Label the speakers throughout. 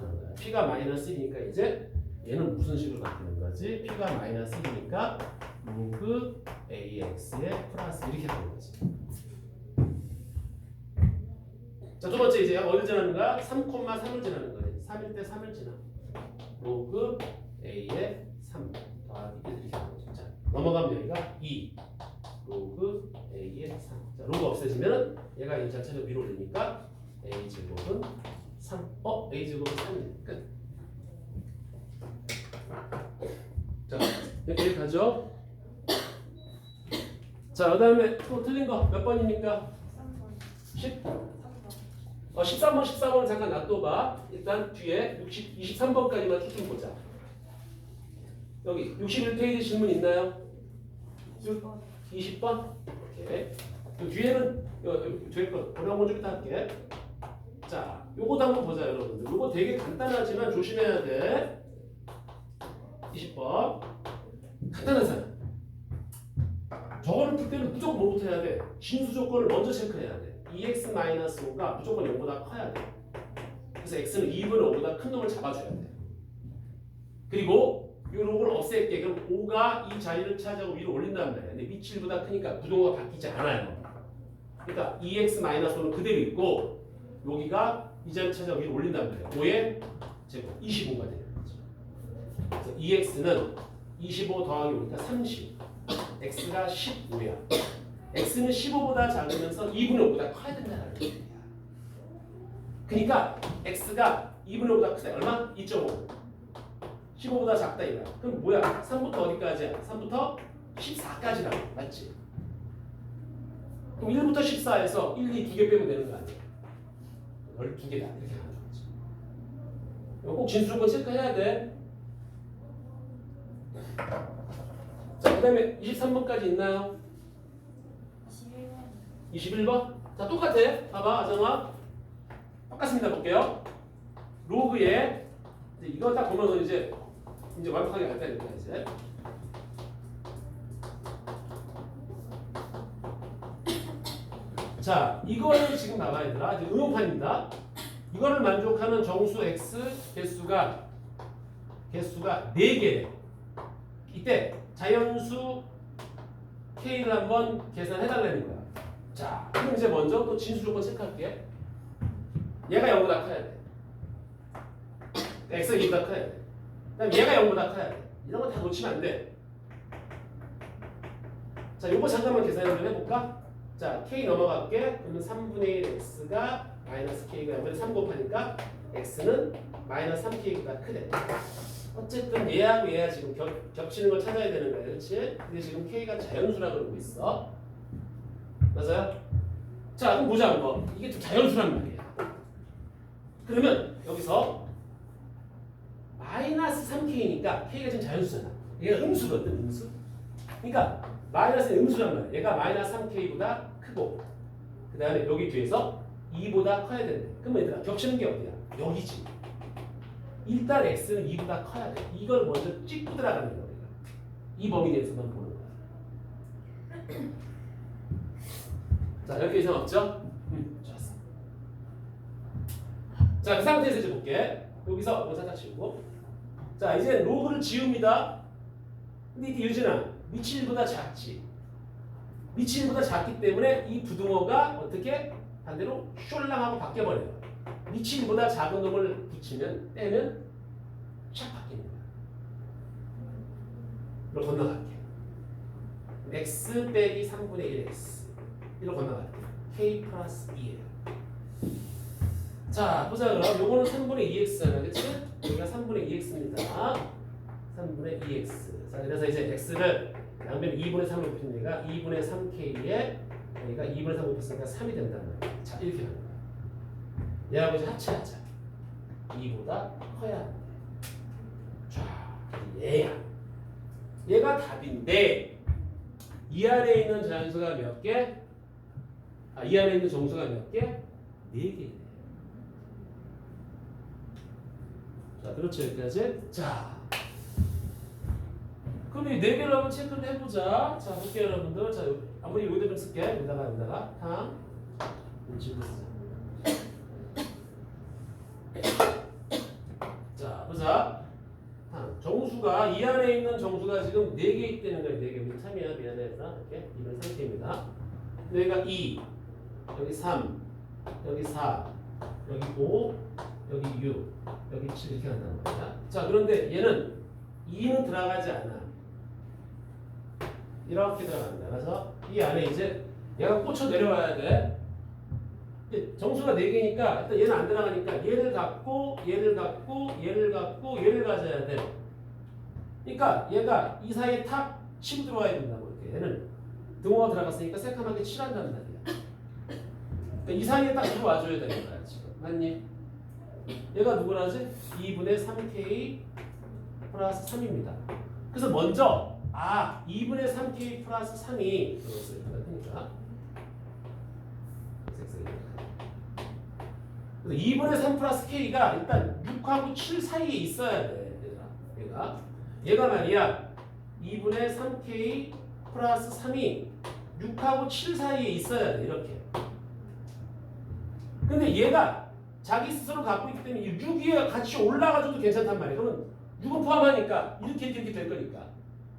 Speaker 1: 만족하는 거야. P가 마이너스 1이니까 이제 얘는 무슨 식으로 바뀌는 거지? P가 마이너스 1이니까 로그 AX에 플러스 이렇게 되는 거지. 자, 두 번째 이제 어디 지나는 거야? 3,3을 지나는 거지. 3일 때 3을 지나. 로그 A에 3 더하기 1 이렇게 되는 거지. 자, 넘어가면 여기가 2 로그 A에 3. 자, 로그 없애지면 얘가 이 자체로 위로 올리니까 A 제곱은 3. 어? A 제곱은 3이네. 끝. 자, 이렇게 하죠. 자, 그 다음에 또 틀린 거 몇 번입니까?
Speaker 2: 3번
Speaker 1: 10.
Speaker 2: 3번
Speaker 1: 어, 13번, 14번은 잠깐 놔둬봐. 일단 뒤에 60, 23번까지만 쭉좀 보자. 여기 61페이지 질문 있나요?
Speaker 2: 2번
Speaker 1: 20번? 오케이. 요 뒤에는 요, 요 뒤에 거 어려운 이따 할게. 자, 요거도 한번 보자, 여러분들. 요거 되게 간단하지만 조심해야 돼. 20번. 간단한 사람. 저거는 풀 때는 무조건 뭐부터 해야 돼? 진수 조건을 먼저 체크해야 돼. 2x-5가 무조건 0보다 커야 돼. 그래서 x는 2분의 5보다 큰 놈을 잡아줘야 돼. 그리고 이 록을 없앨게. 그럼 5가 이 자리를 차지하고 위로 올린단 말이야. 근데 밑이 1보다 크니까 부동호가 바뀌지 않아요. 그러니까 2x-5는 그대로 있고 여기가 이 자리를 차지하고 위로 올린단 말이야. 5의 제곱 25가 되는 거죠. 그래서 2x는 25 더하기 5니까 30. x가 15야. x는 15보다 작으면서 2분의 5보다 커야 된다는 거야. 그러니까 x가 2분의 5보다 크다. 얼마? 2.5. 15보다 작다 이거야. 그럼 뭐야? 3부터 어디까지야? 3부터 14까지라고. 맞지? 그럼 1부터 14에서 1, 2 두 개 빼면 되는 거 아니야? 12개다. 이렇게 하는 거지. 이거 꼭 조건 체크해야 돼. 자, 그 다음에 23번까지 있나요?
Speaker 2: 21번
Speaker 1: 21번? 자, 똑같아. 봐봐, 아정아. 똑같습니다. 볼게요. 로그에 이거 딱 보면서 이제 이제 완벽하게 갈 거니까 이제. 자, 이거를 지금 봐봐 얘들아. 이제 응용판입니다. 이거를 만족하는 정수 x 개수가 개수가 4개래. 이때 자연수 k를 한번 계산해 달라는 거야. 자, 그럼 이제 먼저 또 진수 조건 체크할게. 얘가 0보다 커야 돼. x가 2보다 커야 돼. 그다음 얘가 0보다 커야 돼. 이런 거 다 놓치면 안 돼. 자, 요거 잠깐만 계산 좀 해볼까? 자, k 넘어갈게. 그러면 3분의 1 x가 마이너스 k가 0분의 3 곱하니까 x는 마이너스 3k보다 크대. 어쨌든 얘하고 얘가 지금 겹, 겹치는 걸 찾아야 되는 거야, 그렇지? 근데 지금 k가 자연수라 그러고 있어. 맞아요? 자, 그럼 보자 한번. 이게 좀 자연수란 말이야. 그러면 여기서 마이너스 3k니까 k가 지금 자연수잖아. 얘가 음수거든, 음수. 그러니까 마이너스 음수란 말이야. 얘가 마이너스 3k보다 크고 그 다음에 여기 뒤에서 2보다 커야 된대. 그러면 얘들아 겹치는 게 어디야? 여기지. 일단 x는 2보다 커야 돼. 이걸 먼저 찍고 들어가는 거야. 우리가. 이 범위 내에서만 보는 거야. 자, 이렇게 이상 없죠? 음, 좋았어. 자, 그 상태에서 이제 볼게. 여기서 이거 살짝 지우고. 자, 이제 로그를 지웁니다. 근데 이게 유진아, 미칠보다 작지. 미칠보다 작기 때문에 이 부등호가 어떻게 반대로 숄랑하고 바뀌어버려요. 미칠보다 작은 놈을 붙이면 샥 바뀌는 거야. 이로 건너갈게. x 빼기 3분의 1x. 이로 건너갈게. k 플러스 2예요. 자, 보자 그럼 요거는 3분의 2x잖아. 그치? 여기가 3분의 2x입니다. 3분의 2x. 자, 그래서 이제 x를 양변 2분의 3을 곱히니까 2분의 3k에 여기가 2분의 3을 곱했으니까 3이 된다는 거야. 자, 이렇게 하는 거야. 얘하고 이제 합체하자. 2보다 커야 돼. 자, 얘야. 얘가 답인데 이 안에 있는 자연수가 몇 개? 아, 이 안에 있는 정수가 몇 개? 네 개네. 자, 그렇죠 여기까지. 자, 그럼 이 네 개를 한번 체크를 해보자. 자, 볼게요 여러분들. 자, 아무리 여기다 좀 쓸게. 여기다가 여기다가 탕. 지금 쓰자. 정수가 이 안에 있는 정수가 지금 4개 있다는 거예요. 4개. 우리 3이야. 미안해. 이렇게. 이런 상태입니다. 여기가 2, 여기 3, 여기 4, 여기 5, 여기 6, 여기 7 이렇게 간다는 거야. 자, 그런데 얘는 2는 들어가지 않아. 이렇게 들어간다. 그래서 이 안에 이제 얘가 꽂혀 내려와야 돼. 정수가 4개니까 일단 얘는 안 들어가니까 얘를 갖고 얘를 갖고 얘를 갖고 얘를 가져야 돼. 그러니까 얘가 이 사이에 탁 치고 들어와야 된다고 이렇게 얘는 등호가 들어갔으니까 새까맣게 칠한다는 말이야. 그러니까 이 사이에 딱 들어와줘야 되는 거야 지금. 맞니? 얘가 누구라지? 2분의 3k 플러스 3입니다. 그래서 먼저 아 2분의 3k 플러스 3이 이것을 그러니까 그래서 2분의 3 플러스 k가 일단 6하고 7 사이에 있어야 돼 얘가. 얘가. 말이야 2분의 3k 플러스 3이 6하고 7 사이에 있어야 돼 이렇게. 근데 얘가 자기 스스로 갖고 있기 때문에 이6 위에 같이 올라가줘도 괜찮단 말이야. 그러면 6은 포함하니까 이렇게 이렇게 될 거니까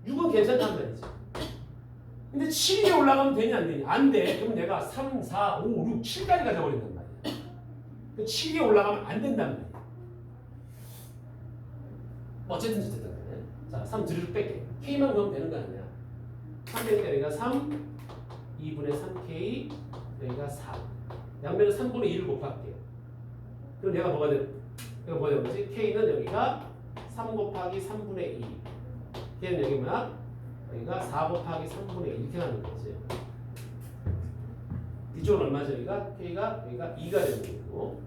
Speaker 1: 6은 괜찮단 말이지 근데 7이 올라가면 되냐 안 되냐? 안 돼. 그럼 내가 3, 4, 5, 6, 7까지 가져버린단 말이야. 그 7이 올라가면 안 된단 말이야. 어쨌든 어쨌든 간에 자, 3 뒤로 뺄게. K만 그으면 되는 거 아니야? 3 되니까 여기가 3 2분의 3K 여기가 4 양변을 3분의 1을 곱할게 그럼 얘가 뭐가 돼? 얘가 뭐가 되는 거지? K는 여기가 3 곱하기 3분의 2 K는 여기 뭐야? 여기가 4 곱하기 3분의 1 이렇게 나는 거지. 이쪽은 얼마죠? 여기가? K가 여기가 2가 되는 거고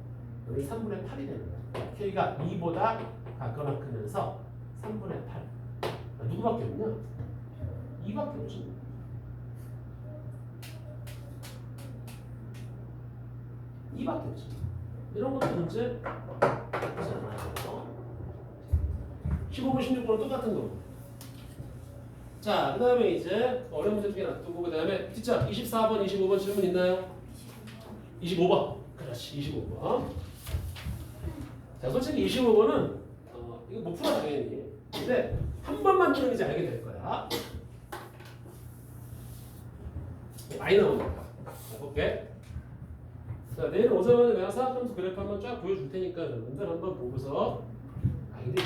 Speaker 1: 여기 3분의 8이 되는 거야. K가 2보다 같거나 크면서 3분의 8 아, 누구밖에 없냐? 2밖에 없지. 이밖에 없지. 이런 것도 문제. 나쁘지 않아요? 15번, 16번은 똑같은 거고 자, 그 다음에 이제 어려운 문제 두 개 놔두고 그 다음에 진짜 24번, 25번 질문 있나요? 25번. 그렇지 25번. 자 솔직히 25번은 어, 이거 못 풀어 당연히. 근데 한 번만 이제 알게 될 거야. 많이 나옵니다 자 볼게 자 내일 오전에 내가 사학점수 그래프 한번 쫙 보여줄 테니까 여러분들 한번 보고서 아 근데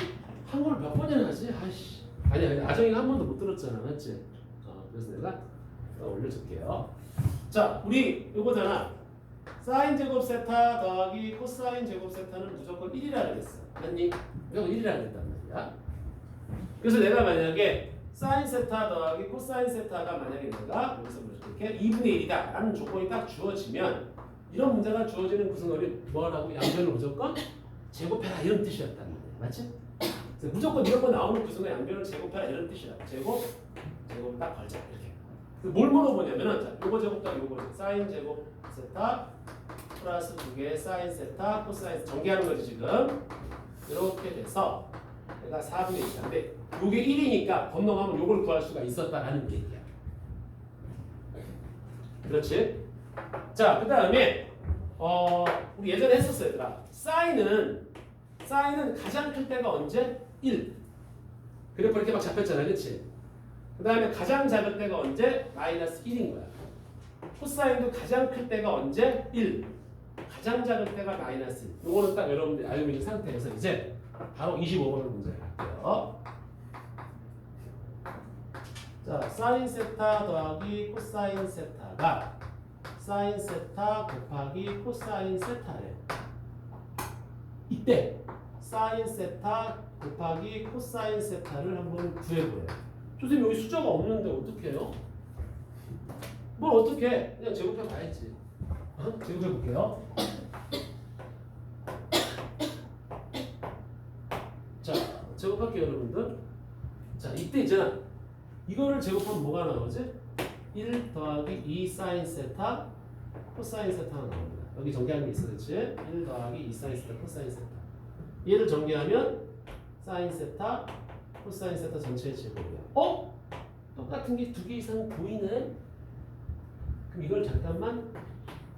Speaker 1: 한국을 몇 번이나 하지? 아이씨 아니 아니 아정이가 한 번도 못 들었잖아 맞지? 어, 그래서 내가 어, 올려줄게요 자 우리 요거잖아 사인 제곱 세타 더하기 코사인 제곱 세타는 무조건 1이라 그랬어. 맞니? 무조건 1이라 그랬단 말이야. 그래서 내가 만약에 사인 세타 더하기 코사인 세타가 만약에 내가 여기서 이렇게 2분의 1이다 라는 조건이 딱 주어지면 이런 문제가 주어지는 구성원이 뭐라고 양변을 무조건 제곱해라 이런 뜻이었단 말이야. 맞지? 무조건 이런 거 나오는 구성원 양변을 제곱해라 이런 뜻이야. 제곱, 제곱 딱 걸자 이렇게. 그뭘 물어보냐면은 자, 요거 제곱 딱 요거 사인 제곱 세타 플러스 두 개 사인 세타 코사인 전개하는 거지 지금 이렇게 돼서 내가 4분의 1인데 요게 1이니까 건너가면 요걸 구할 수가 있었다라는 얘기야 그렇지? 자 그 다음에 어 우리 예전에 했었어요 얘들아 사인은 사인은 가장 클 때가 언제? 1 그래프 이렇게 막 잡혔잖아 그치? 그 다음에 가장 작을 때가 언제? 마이너스 1인 거야. 코사인도 가장 클 때가 언제? 1 가장 작을 때가 마이너스 1 요거는 딱 여러분들이 알고 있는 상태에서 이제 바로 25번을 문제 갈게요. 자 사인 세타 더하기 코사인 세타가 사인 세타 곱하기 코사인 세타래요 이때 사인 세타 곱하기 코사인 세타를 한번 구해보래요 선생님 여기 숫자가 없는데 어떻게 해요? 뭘 어떻게 해? 그냥 제곱해 봐야지 어? 제곱해 볼게요 자 제곱할게요 여러분들 자 이때 있잖아 이거를 제곱하면 뭐가 나오지? 1 더하기 2 사인 세타 코사인 세타가 나옵니다 여기 정리하는 게 있어 그렇지? 1 더하기 2 사인 세타 코사인 세타 얘를 정리하면 사인 세타 코사인 세타 전체의 제곱이야 어? 똑같은 게 두 개 이상 보이네? 그럼 이걸 잠깐만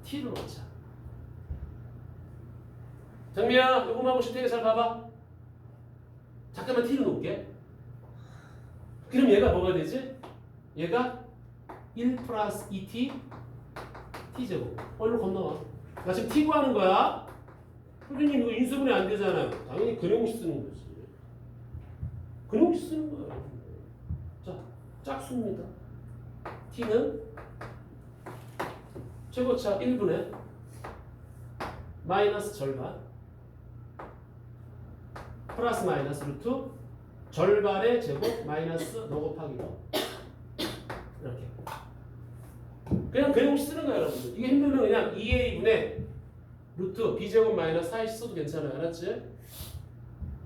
Speaker 1: t로 놓자 장미야 요거만 싶으니까 잘 봐봐 잠깐만 t로 놓을게 그럼 얘가 뭐가 되지? 얘가 1 플러스 2t t제곱. 얼른 건너와. 나 지금 t 구하는 거야. 선생님 이거 인수분해 안 되잖아요. 당연히 근형식 쓰는 거지. 근형식 쓰는 거야. 자, 짝수입니다. t는 최고차 1분의 마이너스 절반 플러스 마이너스 루트 절반의 제곱 마이너스 너 곱하기 너 이렇게 그냥 그 형식 쓰는 거야 여러분들 이게 힘들면 그냥 2a분의 루트 b제곱 마이너스 4이 써도 괜찮아요. 알았지?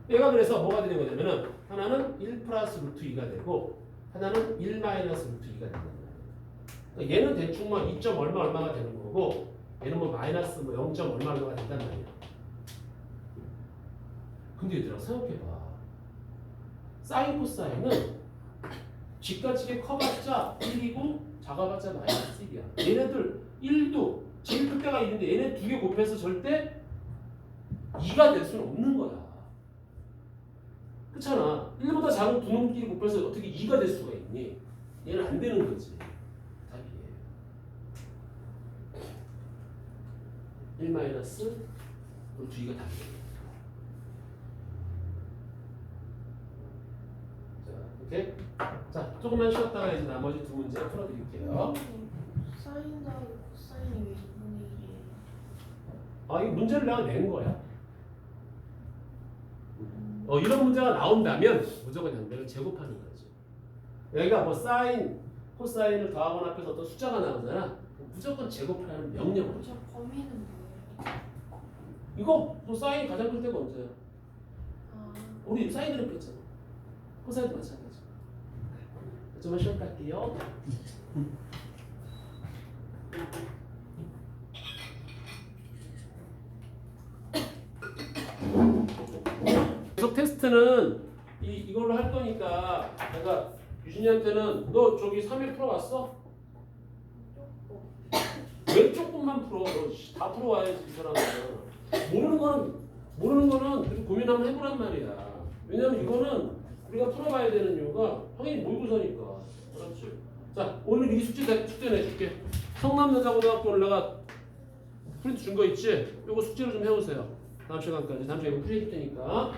Speaker 1: 얘가 그래서 뭐가 되는 거냐면은 하나는 1 플러스 루트 2가 되고 하나는 1 마이너스 루트 2가 된다 그러니까 얘는 대충 뭐 2점 얼마 얼마가 되는 거고 얘는 뭐 마이너스 뭐 0점 얼마 얼마가 된단 말이야 근데 얘들아 생각해봐. 사인 코사인은 집가치게 커봤자 1이고 작아봤자 마이너스 1이야. 얘네들 1도 제일 클 때가 있는데 얘네 두 개 곱해서 절대 2가 될 수는 없는 거야. 그렇잖아. 1보다 작은 두 놈끼리 곱해서 어떻게 2가 될 수가 있니? 얘는 안 되는 거지. 답이 1 마이너스 루트 2가 답이야 자, 이렇게 자 조금만 쉬었다가 이제 나머지 두 문제 풀어드릴게요.
Speaker 2: 사인 코사인이 왜 2분의 1이에요?
Speaker 1: 아, 이 문제를 내가 낸 거야. 어, 이런 문제가 나온다면 무조건 연대를 제곱하는 거지. 여기가 뭐 사인, 코사인을 더하거나 앞에서 어떤 숫자가 나오잖아. 무조건 제곱하는 명령어.
Speaker 2: 저 범위는 뭐예요?
Speaker 1: 이거 뭐 사인 가장 클 때가 언제야?
Speaker 2: 아,
Speaker 1: 우리 사인을 했잖아. 코사인도 마찬가지. 좀만 쉬었다 할게요. 계속 테스트는 이, 이걸로 할 거니까 내가 유진이한테는 너 저기 3일 풀어왔어? 왜 조금만 풀어? 너다 풀어와야지 이 사람은. 모르는 거는 모르는 거는 좀 고민 한번 해보란 말이야. 왜냐면 이거는 우리가 풀어봐야 되는 이유가 당연히 모의고사니까. 그렇지? 자 오늘 미리 숙제 내- 숙제 내줄게. 성남여자고등학교 내가 프린트 준 거 있지? 요거 숙제로 좀 해오세요. 다음 시간까지. 다음 시간에 이거 풀어줄 테니까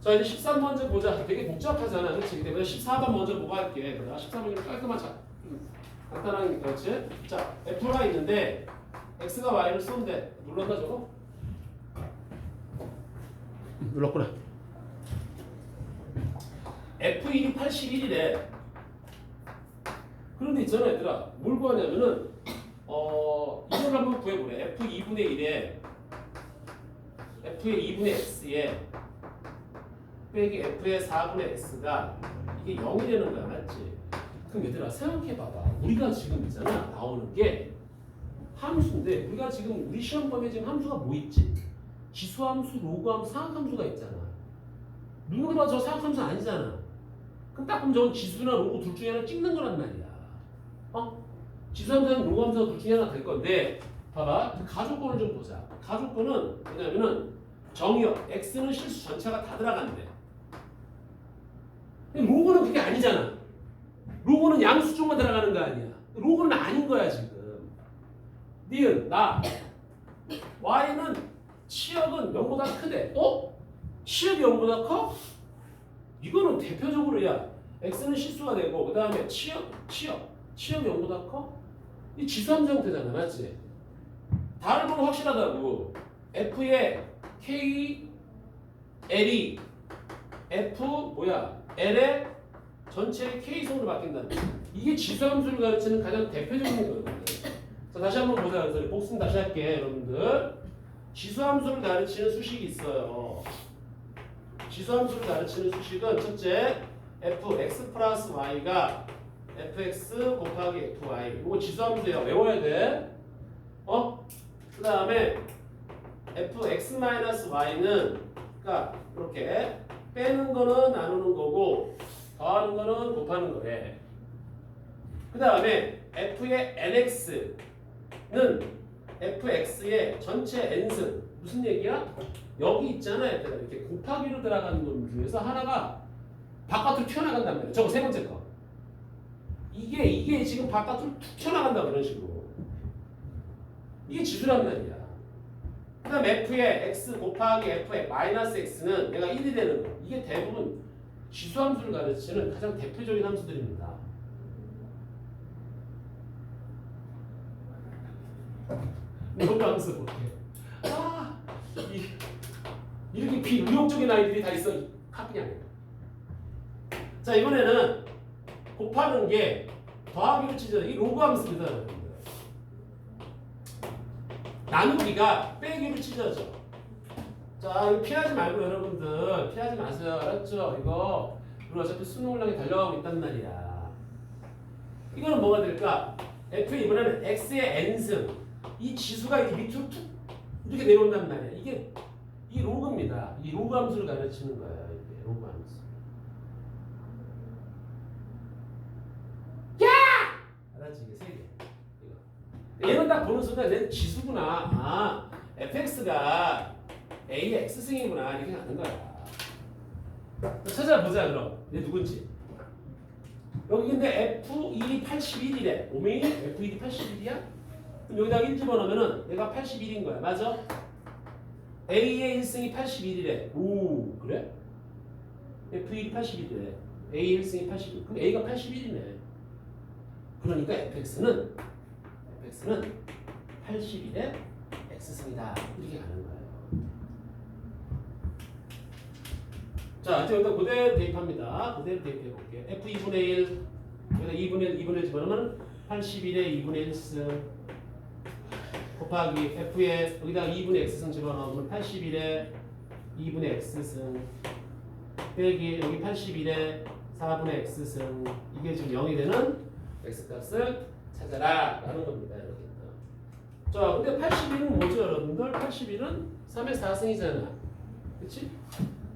Speaker 1: 자 이제 13 먼저 보자. 되게 복잡하잖아. 그렇지? 근데 14번 먼저 보고 할게. 내가 13번 좀 깔끔한 자. 간단한 그렇지? 자 F가 있는데 X가 Y를 쏜대 눌렀나 저거? 눌렀구나. F1이 81이래. 그런데 있잖아 얘들아. 뭘 구하냐면은 어 이걸 한번 구해보래. F2분의 1에 F의 2분의 X에 빼기 F의 4분의 X가 이게 0이 되는 거야 맞지? 그럼 얘들아 생각해봐봐. 우리가 지금 있잖아 나오는 게 함수인데 우리가 지금 우리 시험 범위에 지금 함수가 뭐 있지? 지수함수, 로그함수, 상학함수가 있잖아. 누구나 봐도 저 상학함수 아니잖아. 그럼 딱 보면 저건 지수나 로그 둘 중에 하나 찍는 거란 말이야. 어? 지수함수는 로그함수가 둘 중에 하나 될 건데 봐봐. 그 가족권을 좀 보자. 가족권은 뭐냐면은 정의역 x는 실수 전체가 다 들어간대 로그는 그게 아니잖아 로고는 양수 쪽만 들어가는 거 아니야. 로고는 아닌 거야 지금. 니은 나 y는 치역은 0보다 크대. 어? 치역이 0보다 커? 이거는 대표적으로 야 x는 실수가 되고 그 다음에 치역 치역 치역이 0보다 커? 이 지수함수 형태잖아 맞지? 다른 건 확실하다고 f의 k l이 f 뭐야 l의 전체의 K성으로 바뀐다는 거예요. 이게 지수함수를 가르치는 가장 대표적인. 자, 다시 한번 보자. 그래서 복습 다시 할게, 여러분들. 지수함수를 가르치는 수식이 있어요. 지수함수를 가르치는 수식은 첫째, fx 플러스 y가 fx 곱하기 fy. 이거 지수함수야. 외워야 돼. 어? 그 다음에 fx 마이너스 y는 그러니까 이렇게 빼는 거는 나누는 거고 더하는 거는 곱하는 거래. 그 다음에 f의 nx는 fx의 전체 n승 무슨 얘기야? 여기 있잖아 얘들아 이렇게 곱하기로 들어가는 놈 중에서 하나가 바깥으로 튀어나간단 말이야. 저거 세 번째 거. 이게 이게 지금 바깥으로 툭 튀어나간다 그런 식으로. 이게 지수란 말이야. 그다음 f의 x 곱하기 f의 마이너스 x는 내가 1이 되는 거. 이게 대부분 지수함수를 가르치는 가장 대표적인 함수들입니다. 이런 함수 볼게. 아, 이, 이렇게 비의욕적인 아이들이 다 있어. 카피냐. 자 이번에는 곱하는 게 더하기로 치죠. 이 로그 함수입니다. 나누기가 빼기로 치죠죠. 자 이거 피하지 말고 여러분들 피하지 마세요. 알았죠? 이거 우리 어차피 수능 올랑에 달려가고 있단 말이야. 이거는 뭐가 될까? F의 이번에는 X의 n승 이 지수가 이렇게 밑으로 툭 이렇게 내려온단 말이야. 이게 이 로그입니다. 이 로그 함수를 가르치는 거예요. 이게 로그 함수. 알았지 이게 세 개. 이거. 얘는 딱 보는 순간 얘는 지수구나. 아, fx가 a의 x승이구나 이렇게 가는 거야. 찾아보자 그럼. 얘 누군지. 여기 근데 f1이 81이래. 오메이 f1이 81이야? 그럼 여기다가 1 집어넣으면은 얘가 81인 거야. 맞아? a의 1승이 81이래. 오 그래? f1이 81이래. a의 1승이 81. 그럼 a가 81이네. 그러니까 fx는 fx는 81의 x승이다 이렇게 가는 거예요. 자 이제 여기다 그대로 대입합니다. 그대로 대입해 볼게요. f 2분의 1 여기다 2분의 1 2분의 1 집어넣으면 81의 2분의 1 승 곱하기 f의 여기다 2분의 x승 집어넣으면 81의 2분의 x승 빼기 여기 81의 4분의 x승 이게 지금 0이 되는 x값을 찾아라 라는 겁니다 이렇게 자 근데 81은 뭐죠 여러분들 81은 3의 4승이잖아 그치?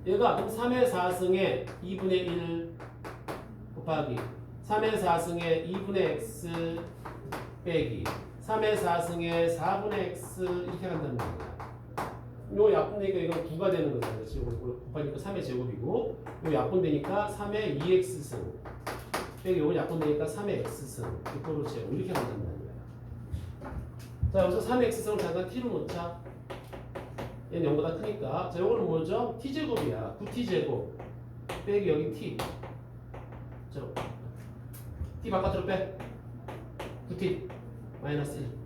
Speaker 1: 얘가 그럼 3의 4승에 2분의 1 곱하기 3의 4승에 2분의 x 빼기 3의 4승에 4분의 x 이렇게 간다는 거야 요 약분되니까 이건 9가 되는 거잖아 그치? 요거 곱하니까 3의 제곱이고 요 약분되니까 3의 2x승. 빼기 요거 약분되니까 3의 x승. 이거로 제곱. 이렇게 간단 말이야. 자 여기서 3의 x승을 잠깐 t로 놓자 얘는 0보다 크니까 자 요거는 뭐죠? t제곱이야 9t제곱 빼기 여기 t 자 t 바깥으로 빼 9t 마이너스 1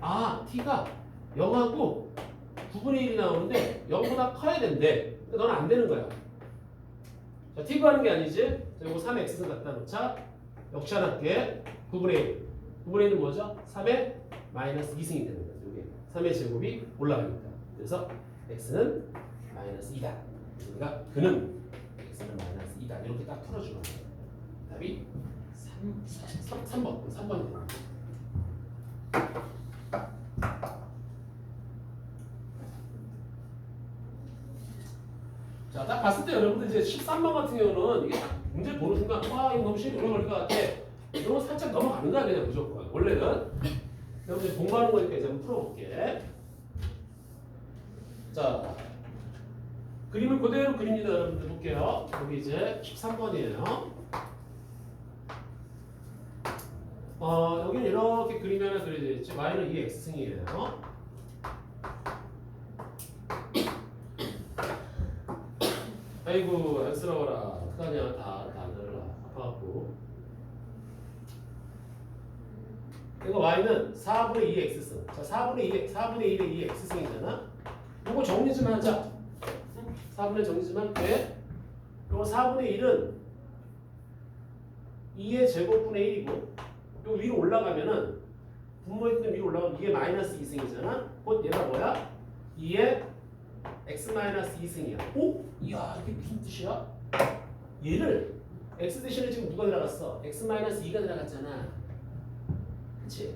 Speaker 1: 아, t가 0하고 9분의 1이 나오는데 0보다 커야 된대. 근데 너는 안 되는 거야. 자, t 구하는 게 아니지? 자, 이거 3의 x승 갖다 놓자. 역차할게 9분의 1. 9분의 1은 뭐죠? 3의 마이너스 2승이 되는 거죠. 이게 3의 제곱이 올라가니까. 그래서 x는 마이너스 2다. 우리가 그는 x는 마이너스 2다. 이렇게 딱 풀어주면 돼요. 답이 3, 3, 3 번. 3번이 되는 거죠. 자, 딱 봤을 때 여러분들 이제 13번 같은 경우는 이게 딱 문제 보는 순간 와 이거 너무 쉽게 걸릴 것 같아. 이러면 살짝 넘어가는 거야 그냥 무조건. 원래는 여러분들 공부하는 거니까 이제 한번 풀어볼게. 자, 그림을 그대로 그립니다 여러분들 볼게요. 여기 이제 13번이에요. 어, 여기는 이렇게 그림이 하나 그려져 있지. y는 2 x승이에요. 아이고 안쓰러워라 어떡하냐 다다 늘어라 아파갖고 이거 y는 4분의 2 x승 자 4분의 2 4분의 1의 2 x승이잖아 이거 정리 좀 하자 응? 4분의 정리 좀 할게 이거 4분의 1은 2의 제곱분의 1이고 요 위로 올라가면은 분모했던 위로 올라가면 이게 마이너스 2승이잖아 곧 얘가 뭐야? 2의 x 마이너스 2승이야. 오? 이야 이게 무슨 뜻이야? 얘를 x 대신에 지금 누가 들어갔어? x 마이너스 2가 들어갔잖아. 그치?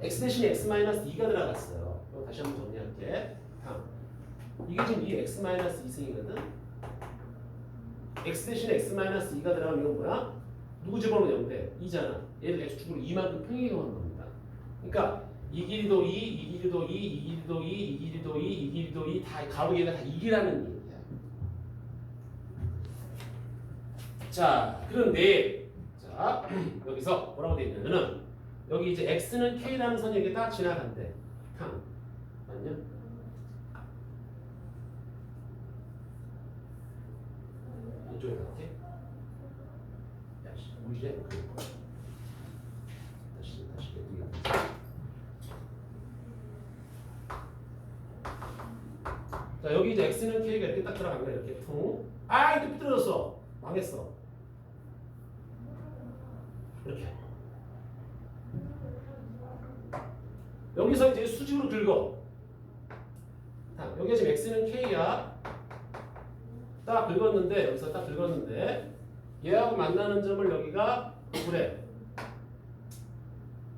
Speaker 1: x 대신에 x 마이너스 2가 들어갔어요. 다시 한번 정리할게. 이게 지금 이 x 마이너스 2승이거든. x 대신에 x 마이너스 2가 들어가면 이건 뭐야? 누구 집어넣으면 0대? 2잖아. 얘를 x축으로 2만큼 평행이동한 겁니다. 그러니까 이 길이도 2, 이 길이도 2, 이 길이도 2, 이 길이도 2, 이 길이도 2, 다 가로 얘가 다 2라는 얘기야. 자, 그런데 자 여기서 뭐라고 돼 있냐면은 여기 이제 x는 k라는 이렇게 딱 지나간대. 탕 맞냐? 이쪽에 갈게. 야씨, 무시해. 다시 다시 여기. 자 여기 이제 x는 k가 이렇게 딱 들어간 거야 이렇게 퉁. 아 이렇게 삐뚤어졌어. 망했어. 이렇게. 여기서 이제 수직으로 긁어. 자, 여기가 지금 x는 k야. 딱 긁었는데 여기서 딱 긁었는데 얘하고 만나는 점을 여기가 그래.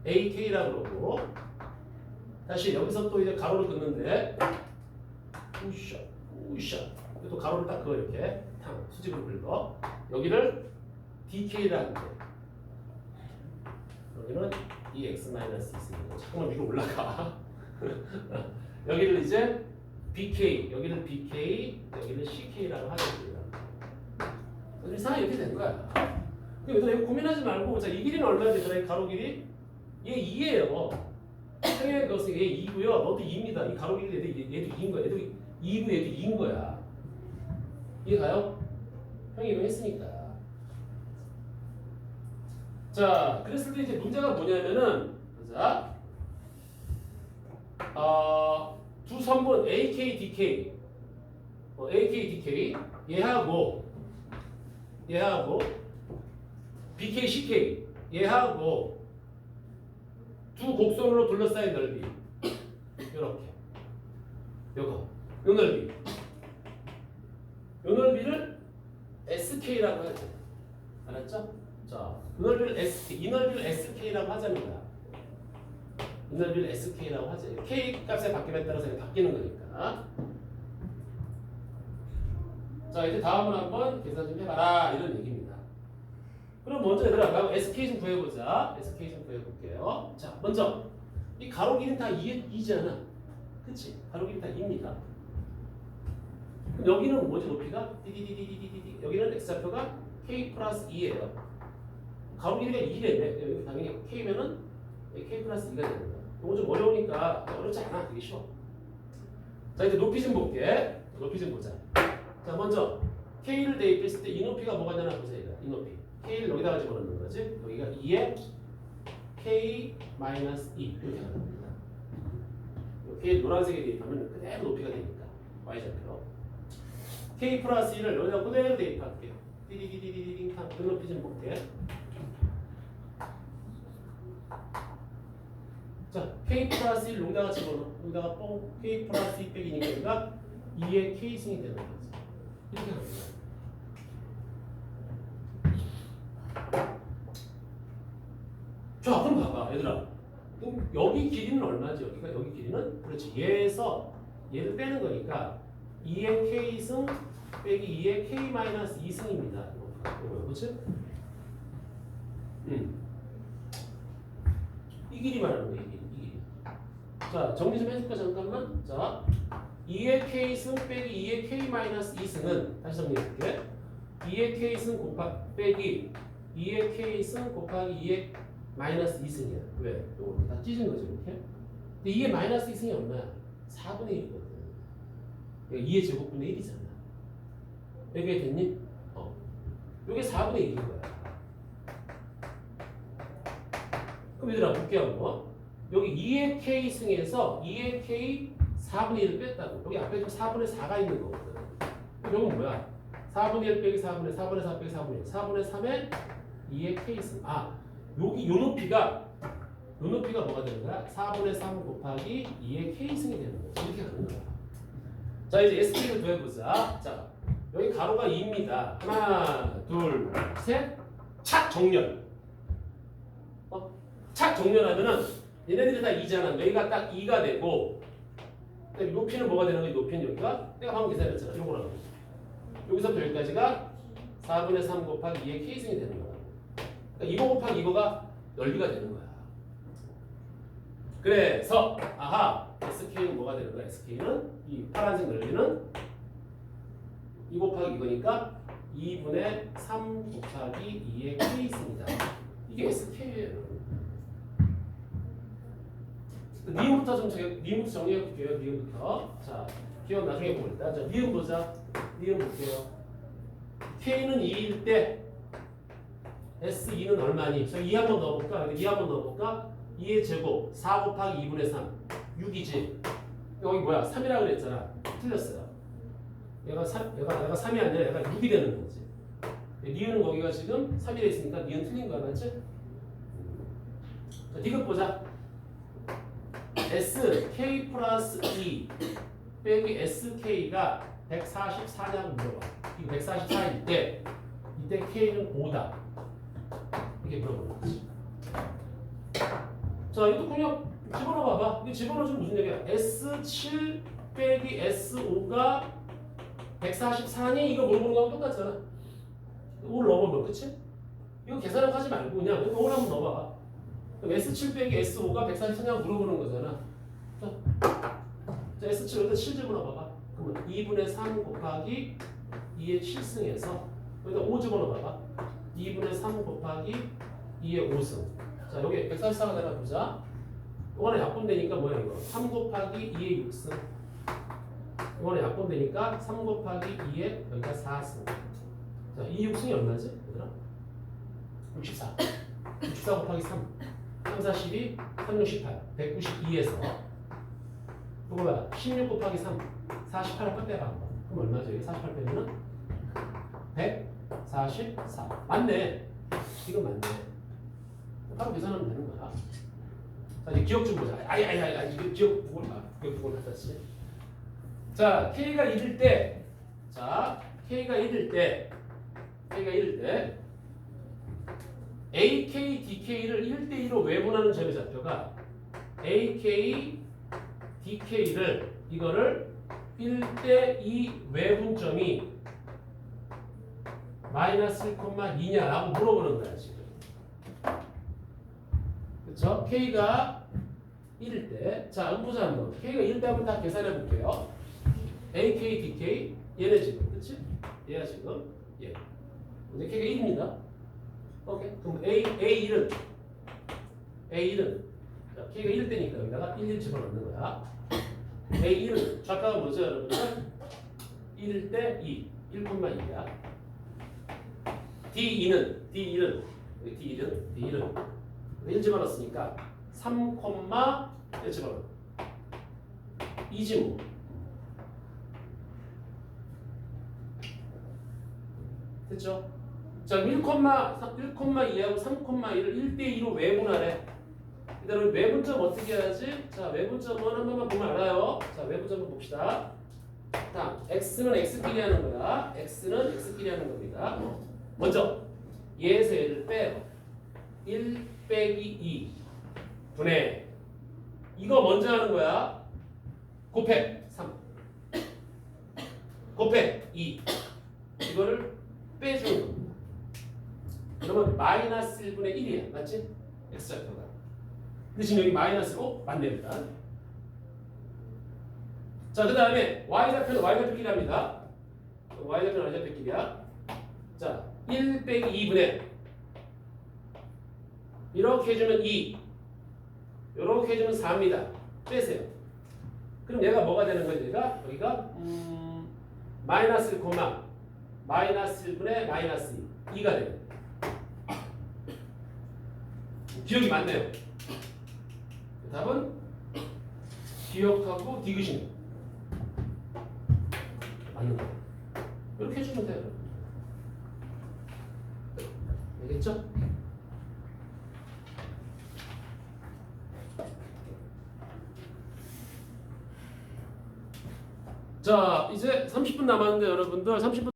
Speaker 1: ak라고 그러고 다시 여기서 또 이제 가로를 긋는데 우샤 우샤 또 가로를 딱 그어 이렇게 탕 수직으로 긁어 여기를 dk라 하는데 여기는 있습니다. 잠깐만 위로 올라가. 여기를 이제 bk, 여기는 bk, 여기는 ck라고 겁니다. 이상하게 이렇게 된 거야. 얘들아 이거 고민하지 말고 자, 이 길이는 얘들아 이 가로 길이? 얘 2예요. 평행 것은 얘 2고요. 너도 2입니다. 이 가로 길이 얘도, 얘도 2인 거야. 얘도 2고 얘도 2인 거야. 이해가요? 형이 이거 했으니까. 자, 그랬을 때 이제 문제가 뭐냐면은, 자, 어, 두 선분 AK, DK, 어, AK, DK, 얘하고, 얘하고, BK, CK, 얘하고, 두 곡선으로 둘러싸인 넓이, 이렇게, 요거, 요 넓이, 요 넓이를 SK라고 하죠. 알았죠? 자, 그 넓이를 SK, 이 넓이를 SK라고 하자입니다. 이 넓이를 SK라고 하죠. K 값의 바뀜에 따라서 바뀌는 거니까. 자, 이제 다음을 한번 계산 좀 해봐라 이런 얘기입니다. 그럼 먼저 얘들아, SK 좀 구해보자. SK 좀 구해볼게요. 자, 먼저 이 가로 길이는 다 2, 2잖아. 그치? 가로 길이 다 2입니다. 그럼 여기는 뭐지 높이가? 디디디디디디디 여기는 x좌표가 k 플러스 2예요. 가로 길이가 2래. 여기 당연히 k면은 k 플러스 2가 되는 거야. 이거 좀 어려우니까 어렵지 않아. 되게 쉬워. 자 이제 높이 좀 볼게. 높이 좀 보자. 자 먼저 k를 대입했을 때 이 높이가 뭐가 되나 보세요. 이 높이. k를 여기다가 집어넣는 거지. 여기가 2에 k 마이너스 2 이렇게 가는 겁니다. k 노란색에 대입하면 그대로 높이가 되니까 y좌표. k 플러스 1을 여기다 그대로 대입할게요. 띠디디디디딩 그 높이 좀 볼게. 자, k 플러스 1 여기다가 집어넣어. 여기다가 뽕 k 플러스 2 빼기 니까 여기가 2의 k승이 되는 거지. 이렇게 하는 거야. 자, 그럼 봐봐, 얘들아. 그럼 여기 길이는 얼마지? 여기가 여기 길이는 그렇지. 얘에서 얘를 빼는 거니까 2의 k승 빼기 2의 k 마이너스 2승입니다. 이거 그렇지? 음. 이 길이 말하는 거야. 이 길이. 자, 정리 좀 해줄까 잠깐만. 자, 2의 k승 빼기 2의 k 마이너스 2승은 다시 정리해볼게. 2의 k승 곱하 빼기 2의 k승 곱하기 2의 마이너스 2승이야. 왜? 이거 다 찢은 거지 이렇게. 근데 2의 마이너스 2승이 얼마야? 4분의 1이거든. 그러니까 2의 제곱분의 1이잖아. 여기에 됐니? 어. 요게 4분의 1인 거야. 그럼 얘들아 볼게 한번. 여기 2의 k 승에서 2의 k 4분의 1을 뺐다고. 여기 앞에 좀 4분의 4가 있는 거거든. 이건 뭐야? 4분의 1 빼기 4분의 4분의 4 빼기 4분의 1. 4분의 3에 2의 k 승. 아, 여기 요 높이가 요 높이가 뭐가 되는 거야? 4분의 3 곱하기 2의 k 승이 되는 거야. 이렇게 가는 거야. 자 이제 SK를 더해보자. 자 여기 가로가 2입니다. 하나, 둘, 셋. 착 정렬. 어? 착 정렬하면은 얘네들이 다 2잖아. 여기가 딱 2가 되고 높이는 뭐가 되는 거야? 높이는 여기가 내가 방금 계산했잖아. 요거랑 여기서부터 여기까지가 4분의 3 곱하기 2의 k승이 되는 거야. 그러니까 이거 곱하기 이거가 넓이가 되는 거야. 그래서 아하 SK는 뭐가 되는 거야? SK는 이 파란색 넓이는 2 곱하기 이거니까 2분의 3 곱하기 2의 k 있습니다. 이게 SK예요. 니은부터 좀 정해, 니은부터 정리해 볼게요. 니은부터. 자, 기억 나중에 보고 일단 자, 니은 보자. 니은 볼게요. K는 2일 때 S2는 얼마니? 저 2 한번 넣어볼까? 2 한번 넣어볼까? 2의 제곱 4 곱하기 2분의 3 6이지 여기 뭐야 3이라 그랬잖아 틀렸어요 얘가 3, 얘가, 얘가 3이 아니라 얘가 6이 되는 거지 니은은 거기가 지금 3이 돼 있으니까 니은 틀린 거야 맞지? 자 디귿 보자 S K 플러스 2 빼기 SK가 144냐고 물어봐. 이거 144일 때 이때 K는 5다. 이게 물어보는 거지. 자 이것도 그냥 집어넣어 봐봐. 이거 집어넣어주면 무슨 얘기야? S7 빼기 S5가 144니? 이거 물어보는 거랑 똑같잖아. 5를 넣어보면 그치? 이거 계산을 하지 말고 그냥 5를 한번 넣어봐 S7 빼기 S5가 144냐고 물어보는 거잖아. 자, 자 S7 여기다 7 집어넣어봐봐. 그러면 2분의 3 곱하기 2의 7승에서 여기다 5 집어넣어봐봐. 2분의 3 곱하기 2의 5승. 자 여기 144가 내가 보자. 이거는 약분되니까 뭐야 이거? 3 곱하기 2의 6승. 이거는 약분되니까 3 곱하기 2의 여기가 4승. 자 2 6승이 얼마지 얘들아? 64 64 곱하기 3 3 4 12 3 6 18 192에서 이거 뭐야 16 곱하기 3 48을 빼봐 그럼 얼마죠? 여기 48 빼면은 144 맞네. 이건 맞네. 바로 계산하면 되는 거야. 자 이제 기억 좀 보자. 아이 아이 아이 아이 이거 기억 부분 봐. 기억 부분 갖다지 자 K가 1일 때 자 K가 1일 때. K가 1일 때 AK, DK를 1대2로 외분하는 점의 좌표가 AK, DK를 이거를 1대2 외분점이 마이너스 1,2냐라고 물어보는 거야 지금 그쵸? K가 1일 때, 자, 음보자 한번. K가 1일 때 한번 다 계산해 볼게요. AK, DK, 얘네 지금, 그치? 얘가 지금, 얘. 이제 K가 1입니다. 오케이. 그럼 A, A1은, A1은, 자, K가 1일 때니까 여기다가 1, 1 집어넣는 거야. A1은, 좌표가 뭐죠, 여러분들? 1일 때 2, 1,2야. D2는, D1은, D1은, D1은, 1 집어넣었으니까 3, 1 집어넣어. 이지 뭐. 됐죠? 자, 1, 1,2하고 3,2를 1대2로 외분하래. 그다음에 외분점 어떻게 해야지? 자, 외분점은 한 번만 보면 알아요. 자, 외분점 한번 봅시다. 다음, x는 x끼리 하는 거야. x는 x끼리 하는 겁니다. 먼저 얘에서 얘를 빼요. 1 빼기 2 분의 이거 먼저 하는 거야. 곱해 3 곱해 2 이거를 빼주는 거. 그러면 마이너스 1분의 1이야. 맞지? x좌표가. 근데 지금 여기 마이너스로 맞네 일단. 자, 그 다음에 y좌표는 y좌표끼리 합니다. y좌표는 y좌표끼리야. 자, 1 빼기 2분의 이렇게 해주면 2 이렇게 해주면 4입니다 빼세요 그럼 얘가 뭐가 되는 거지 얘가 여기가 음, 마이너스 1, 마이너스 1분의 마이너스 2 2가 돼요 기억이 맞네요. 답은 기억하고 디귿이네. 맞는 거예요. 이렇게 해주면 돼요. 알겠죠? 자 이제 30분 남았는데 여러분들 30분